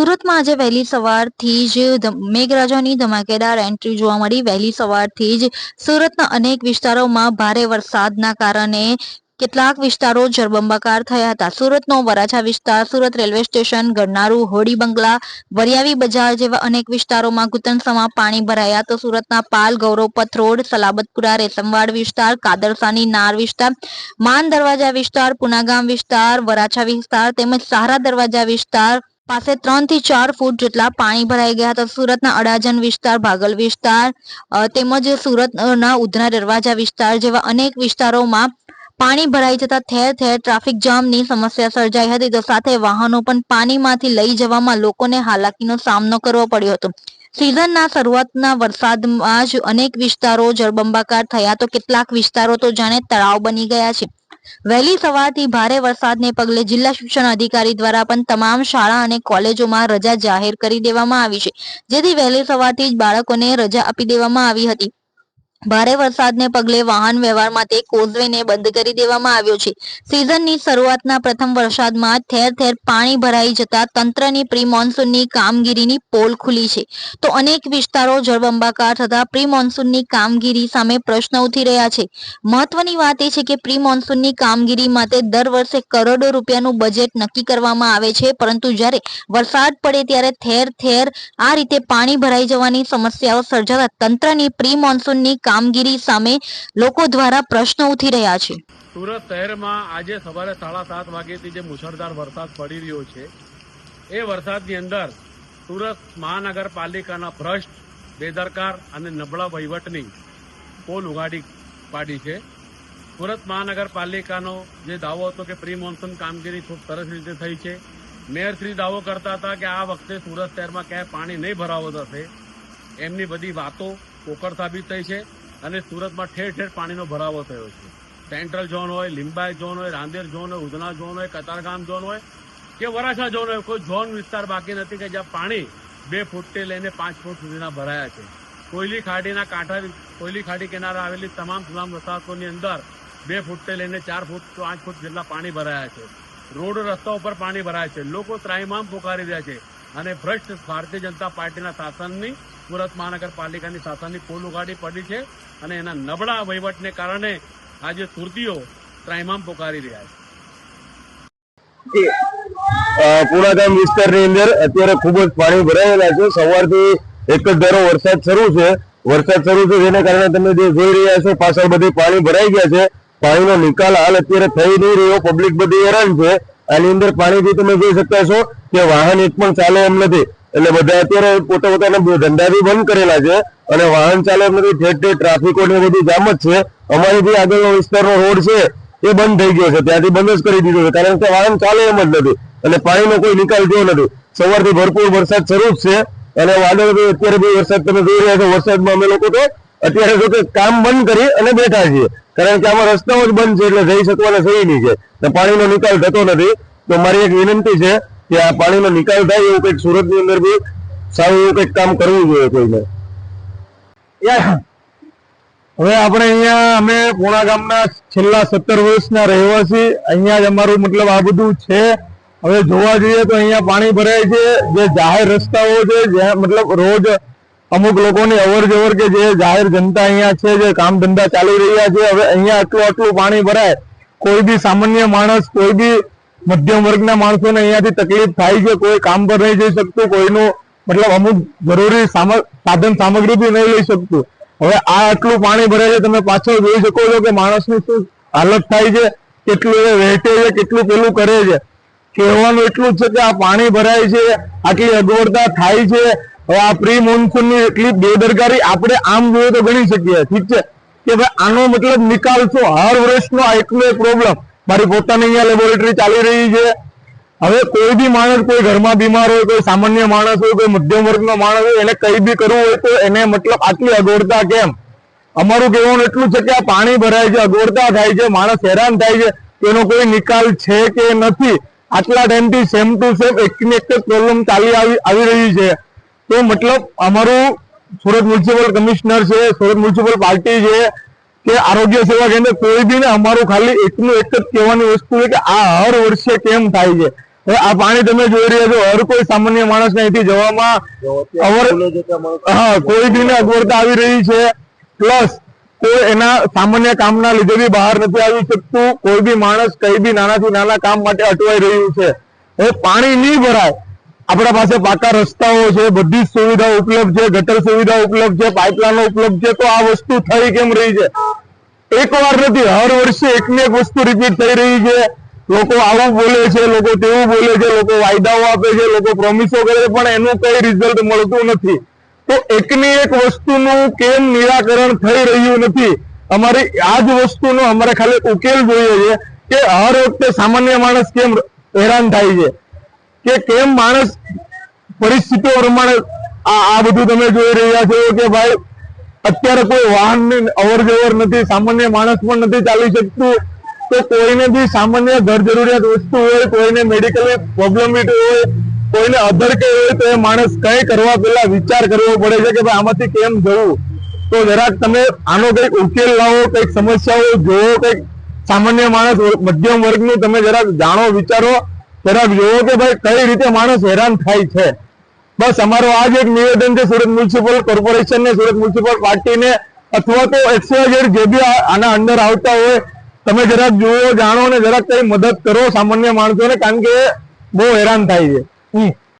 સુરતમાં આજે વહેલી સવારથી જ મેઘરાજાની ધમાકેદાર એન્ટ્રી જોવા મળી. વહેલી સવારથી જ સુરતના અનેક વિસ્તારોમાં ભારે વરસાદના કારણે કેટલાક વિસ્તારો જળબંબાકાર થયા હતા. સુરતનો વરાછા વિસ્તાર, સુરત રેલવે સ્ટેશન ગરનારું હોડી બંગલા, વરિયાવી બજાર જેવા અનેક વિસ્તારોમાં ઘૂંટણસમાં પાણી ભરાયા તો સુરતના પાલ, ગૌરવપથ રોડ, સલાબતપુરા, રેશમવાડ વિસ્તાર, કાદરસાની નાર વિસ્તાર, માન દરવાજા વિસ્તાર, પુનાગામ વિસ્તાર, વરાછા વિસ્તાર તેમજ સહારા દરવાજા વિસ્તાર પાસે ત્રણથી ચાર ફૂટ જેટલા પાણી ભરાઈ ગયા હતા. સુરતના અડાજણ વિસ્તાર, ભાગલ વિસ્તાર તેમજ સુરતના ઉધના દરવાજા વિસ્તાર જેવા અનેક વિસ્તારોમાં પાણી ભરાઈ જતા ઠેર ઠેર ટ્રાફિક જામની સમસ્યા સર્જાઈ હતી. તો સાથે વાહનો પણ પાણીમાંથી લઈ જવામાં લોકોને હાલાકીનો સામનો કરવો પડ્યો હતો. સિઝનના શરૂઆતના વરસાદમાં જ અનેક વિસ્તારો જળબંબાકાર થયા. તો કેટલાક વિસ્તારો તો જાણે તળાવ બની ગયા છે. વહેલી સવારથી ભારે વરસાદને પગલે જિલ્લા શિક્ષણ અધિકારી દ્વારા પણ તમામ શાળા અને કોલેજોમાં રજા જાહેર કરી દેવામાં આવી છે. જેથી વહેલી સવારથી જ બાળકોને રજા આપી દેવામાં આવી હતી. ભારે વરસાદને પગલે વાહન વ્યવહાર માટે કોઝવેને બંધ કરી દેવામાં આવ્યો છે. સિઝનની શરૂઆતના પ્રથમ વરસાદમાં ઠેર ઠેર પાણી ભરાઈ જતા તંત્રની પ્રી મોન્સૂનની કામગીરીની પોલ ખુલી છે. તો અનેક વિસ્તારો જળબંબાકાર થતા પ્રી મોન્સૂનની કામગીરી સામે પ્રશ્ન ઉઠી રહ્યા છે. મહત્વની વાત એ છે કે પ્રી મોન્સૂનની કામગીરી માટે દર વર્ષે કરોડો રૂપિયાનું બજેટ નક્કી કરવામાં આવે છે, પરંતુ જ્યારે વરસાદ પડે ત્યારે ઠેર ઠેર આ રીતે પાણી ભરાઈ જવાની સમસ્યાઓ સર્જાતા તંત્રની પ્રી મોન્સૂનની કામગીરી સામે લોકો દ્વારા પ્રશ્નો ઉઠી રહ્યા છે. સુરત શહેરમાં આજે સવારે સાડા સાત વાગ્યેથી જે મુશળધાર વરસાદ પડી રહ્યો છે, એ વરસાદની અંદર સુરત મહાનગરપાલિકાના ભ્રષ્ટ, બેદરકાર અને નબળા વહીવટની પોલ ઉગાડી પાડી છે. સુરત મહાનગરપાલિકાનો જે દાવો હતો કે પ્રી મોન્સૂન કામગીરી ખૂબ સરસ રીતે થઈ છે, મેયરશ્રી દાવો કરતા હતા કે આ વખતે સુરત શહેરમાં ક્યાંય પાણી નહીં ભરાવો થશે એમની બધી વાતો પોકળ સાબિત થઈ છે. અને સુરતમાં ઠેર ઠેર પાણીનો ભરાવો થયો છે. સેન્ટ્રલ ઝોન હોય, લિંબાયત ઝોન હોય, રાંદેર ઝોન હોય, ઉધના ઝોન હોય, કતારગામ ઝોન હોય કે વરાછા ઝોન હોય, કોઈ ઝોન વિસ્તાર બાકી નથી કે જ્યાં પાણી બે ફૂટથી લઈને પાંચ ફૂટ સુધીના ભરાયા છે. કોયલી ખાડીના કાંઠા, કોયલી ખાડી કિનારે આવેલી તમામ તમામ વસાહતોની અંદર બે ફૂટથી લઈને ચાર ફૂટ, પાંચ ફૂટ જેટલા પાણી ભરાયા છે. રોડ રસ્તા ઉપર પાણી ભરાય છે. લોકો ત્રાઇમામ પોકારી રહ્યા છે અને ભ્રષ્ટ ભારતીય જનતા પાર્ટીના શાસનની સુરત મહાનગરપાલિકાની શાસનની પોલ ઉગાડી પડી છે અને એના નબળા વહીવટને કારણે આજે સુરતીઓ ત્રાઇમામ પોકારી રહ્યા છે. અ, પુણાગામ વિસ્તારની અંદર અત્યારે ખૂબ જ પાણી ભરાયેલા છે. સવારથી એક જ ધારો વરસાદ શરૂ છે. વરસાદ શરૂ છે જેના કારણે તમે જે જોઈ રહ્યા છો પાછળ બધી પાણી ભરાઈ ગયા છે. પાણીનો નિકાલ હાલ અત્યારે થઈ નહીં રહ્યો. પબ્લિક બધી હેરાન છે. આની અંદર પાણીથી તમે જોઈ શકતા છો કે વાહન એક પણ ચાલે એમ નથી. એટલે બધા અત્યારે પોતા પોતાના ધંધા બી બંધ કરેલા છે અને વાહન ચાલક ઠેર ઠેર ટ્રાફિકો ને બધું જામ જ છે. અમારી જે આગળનો વિસ્તારનો રોડ છે, એ બંધ થઈ ગયો છે. ત્યાંથી બંધ જ કરી દીધો છે. કારણ કે વાહન ચાલે એમ જ નથી. અને પાણીનો કોઈ નિકાલ થયો નથી. સવારથી ભરપૂર વરસાદ શરૂ છે. અને વાદળ અત્યારે બી વરસાદ તમે જોઈ રહ્યા છો, વરસાદમાં અમે લોકો તો અત્યારે જો કે કામ બંધ કરી અને બેઠા છીએ. કારણ કે આમાં રસ્તાઓ જ બંધ છે એટલે જઈ શકવાના સહી નહીં છે. પાણીનો નિકાલ થતો નથી. તો મારી એક વિનંતી છે કે આ પાણીનો નિકાલ થાય એવું કંઈક સુરતની અંદર બી સારું એવું કંઈક કામ કરવું જોઈએ કોઈને. હવે આપણે અહીંયા અમે પૂણા ગામના છેલ્લા સત્તર વર્ષના રહેવાસી. અહીંયા જ અમારું મતલબ આ બધું છે. હવે જોવા જઈએ તો અહીંયા પાણી ભરાય છે. જે જાહેર રસ્તાઓ છે જ્યાં મતલબ રોજ અમુક લોકોની અવર જવર કે જે જાહેર જનતા અહીંયા છે, જે કામ ધંધા ચાલી રહ્યા છે. હવે અહીંયા આટલું આટલું પાણી ભરાય. કોઈ બી સામાન્ય માણસ, કોઈ બી મધ્યમ વર્ગના માણસોને અહીંયાથી તકલીફ થાય છે કોઈ કામ પર નહીં જઈ શકતું, કોઈનું મતલબ અમુક જરૂરી સાધન સામગ્રી બી નહીં લઈ શકતું. હવે આ આટલું પાણી ભરાય છે, તમે પાછળ જોઈ શકો છો કે માણસની શું હાલત થાય છે, કેટલું એ વહેંચે છે, કેટલું પેલું કરે છે. કહેવાનું એટલું જ છે કે આ પાણી ભરાય છે, આટલી અગવડતા થાય છે. હવે આ પ્રી મોન્સૂનની એટલી બેદરકારી આપણે આમ જોઈએ તો ગણી શકીએ. ઠીક છે? કે ભાઈ આનો મતલબ નિકાલ શું? હર વર્ષનો આ એક પ્રોબ્લેમ મારી પોતાની અહીંયા લેબોરેટરી ચાલી રહી છે. હવે કોઈ બી માણસ કોઈ ઘરમાં બીમાર હોય, કોઈ સામાન્ય માણસ હોય, કોઈ મધ્યમ વર્ગનો માણસ હોય, એને કઈ બી કરવું હોય તો એને મતલબ આટલી અગવડતા કેમ? અમારું કહેવાનું એટલું છે કે આ પાણી ભરાય છે, અગવડતા થાય છે, માણસ હેરાન થાય છે તેનો કોઈ નિકાલ છે કે નથી? આટલા ટાઈમથી સેમ ટુ સેમ એકની એક પ્રોબ્લેમ ચાલી આવી રહી છે. તો મતલબ અમારું સુરત મ્યુનિસિપલ કમિશનર છે, સુરત મ્યુનિસિપલ પાર્ટી છે કે આરોગ્ય સેવા કેન્દ્ર કોઈ બી ને અમારું ખાલી એકનું એક જ કહેવાની વસ્તુ છે કે આ હર વર્ષે કેમ થાય છે? હવે આ પાણી તમે જોઈ રહ્યા છો, હર કોઈ સામાન્ય માણસ અહીંથી જવામાં હા, કોઈ બી ને અગવડતા આવી રહી છે. પ્લસ કોઈ એના સામાન્ય કામના લીધે બી બહાર નથી આવી શકતું. કોઈ બી માણસ કઈ બી નાનાથી નાના કામ માટે અટવાઈ રહ્યું છે. હવે પાણી નહીં ભરાય. આપણા પાસે પાકા રસ્તાઓ છે, બધી જ સુવિધા ઉપલબ્ધ છે, ગટર સુવિધા ઉપલબ્ધ છે, પાઇપલાઇનો ઉપલબ્ધ છે, તો આ વસ્તુ થઈ કેમ રહી છે? એક વાર નથી, હર વર્ષે એક ને એક વસ્તુ રિપીટ થઈ રહી છે. લોકો આવું બોલે છે, લોકો તેવું બોલે છે, લોકો વાયદાઓ આપે છે, લોકો પ્રોમિસો કરે પણ એનું કઈ રિઝલ્ટ મળતું નથી. તો એકની એક વસ્તુનું કેમ નિરાકરણ થઈ રહ્યું નથી? અમારી આ જ વસ્તુનો અમારે ખાલી ઉકેલ જોઈએ છે કે હર વખતે સામાન્ય માણસ કેમ હેરાન થાય છે? કે કેમ માણસ પરિસ્થિતિઓ પ્રમાણે આ બધું તમે જોઈ રહ્યા છો કે ભાઈ અત્યારે કોઈ વાહનની અવર જવર નથી, સામાન્ય માણસ પણ નથી ચાલી શકતું. તો કોઈને બી સામાન્ય ઘર જરૂરિયાત વસ્તુ હોય, કોઈને મેડિકલ પ્રોબ્લેમ હોય, કોઈને અધર કે હોય, તો એ માણસ કઈ કરવા પહેલા વિચાર કરવો પડે છે કે ભાઈ આમાંથી કેમ જવું? તો જરાક તમે આનો કંઈક ઉકેલ લાવો, કંઈક સમસ્યાઓ જોવો કંઈક સામાન્ય માણસ મધ્યમ વર્ગનું તમે જરાક જાણો, વિચારો. જરાક જોવો કે ભાઈ કઈ રીતે માણસ હેરાન થાય છે. બસ અમારો આ જ એક નિવેદન છે સુરત મ્યુનિસિપલ કોર્પોરેશન ને, સુરત મ્યુનિસિપલ પાર્ટીને અથવા તો એક્સવાઝેડ જે બી આના અંદર આવતા હોય, તમે જરાક જુઓ, જાણો ને જરાક કઈ મદદ કરો સામાન્ય માણસોને, કારણ કે બહુ હેરાન થાય છે. હમ.